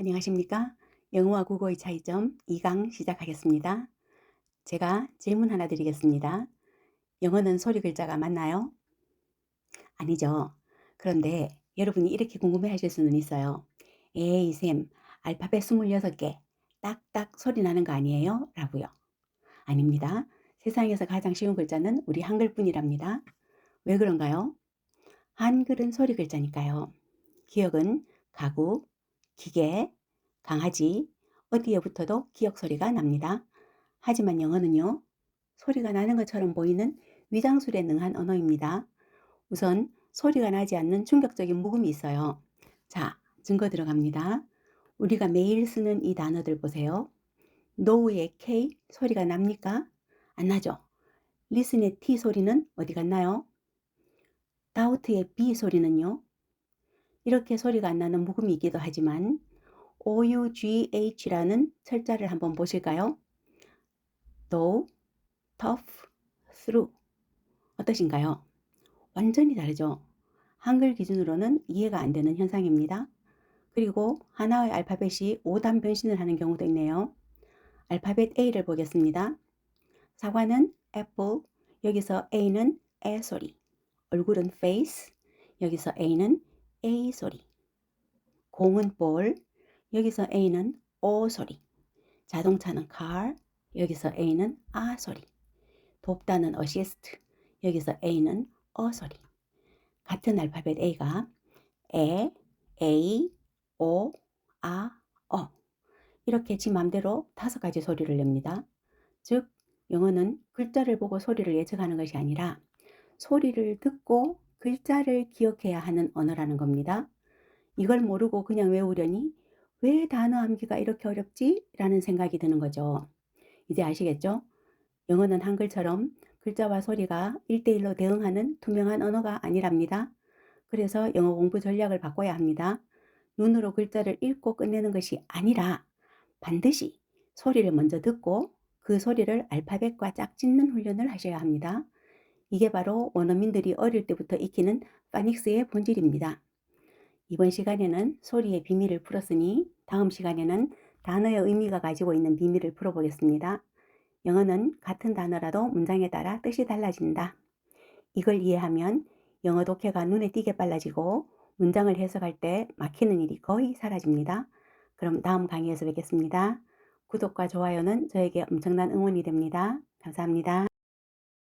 안녕하십니까? 영어와 국어의 차이점 2강 시작하겠습니다. 제가 질문 하나 드리겠습니다. 영어는 소리 글자가 맞나요? 아니죠. 그런데 여러분이 이렇게 궁금해 하실 수는 있어요. 에이, 쌤, 알파벳 26개 딱딱 소리 나는 거 아니에요? 라고요. 아닙니다. 세상에서 가장 쉬운 글자는 우리 한글뿐이랍니다. 왜 그런가요? 한글은 소리 글자니까요. 기억은 가구, 기계, 강아지, 어디에 붙어도 기억 소리가 납니다. 하지만 영어는요, 소리가 나는 것처럼 보이는 위장술에 능한 언어입니다. 우선 소리가 나지 않는 충격적인 묵음이 있어요. 자, 증거 들어갑니다. 우리가 매일 쓰는 이 단어들 보세요. 노우의 K 소리가 납니까? 안 나죠? 리슨의 T 소리는 어디 갔나요? 다우트의 B 소리는요? 이렇게 소리가 안 나는 묵음이 있기도 하지만 OUGH라는 철자를 한번 보실까요? though, tough, through 어떠신가요? 완전히 다르죠? 한글 기준으로는 이해가 안 되는 현상입니다. 그리고 하나의 알파벳이 5단 변신을 하는 경우도 있네요. 알파벳 A를 보겠습니다. 사과는 apple, 여기서 A는 에 소리, 얼굴은 face, 여기서 A는 A 소리, 공은 볼, 여기서 A는 O 소리, 자동차는 car, 여기서 A는 아 소리, 돕다는 assist, 여기서 A는 어 소리. 같은 알파벳 A가 에, A, O, 아, 어 이렇게 지 맘대로 다섯 가지 소리를 냅니다. 즉 영어는 글자를 보고 소리를 예측하는 것이 아니라 소리를 듣고 글자를 기억해야 하는 언어라는 겁니다. 이걸 모르고 그냥 외우려니 왜 단어 암기가 이렇게 어렵지? 라는 생각이 드는 거죠. 이제 아시겠죠? 영어는 한글처럼 글자와 소리가 1대1로 대응하는 투명한 언어가 아니랍니다. 그래서 영어 공부 전략을 바꿔야 합니다. 눈으로 글자를 읽고 끝내는 것이 아니라 반드시 소리를 먼저 듣고 그 소리를 알파벳과 짝짓는 훈련을 하셔야 합니다. 이게 바로 원어민들이 어릴 때부터 익히는 파닉스의 본질입니다. 이번 시간에는 소리의 비밀을 풀었으니 다음 시간에는 단어의 의미가 가지고 있는 비밀을 풀어보겠습니다. 영어는 같은 단어라도 문장에 따라 뜻이 달라진다. 이걸 이해하면 영어 독해가 눈에 띄게 빨라지고 문장을 해석할 때 막히는 일이 거의 사라집니다. 그럼 다음 강의에서 뵙겠습니다. 구독과 좋아요는 저에게 엄청난 응원이 됩니다. 감사합니다.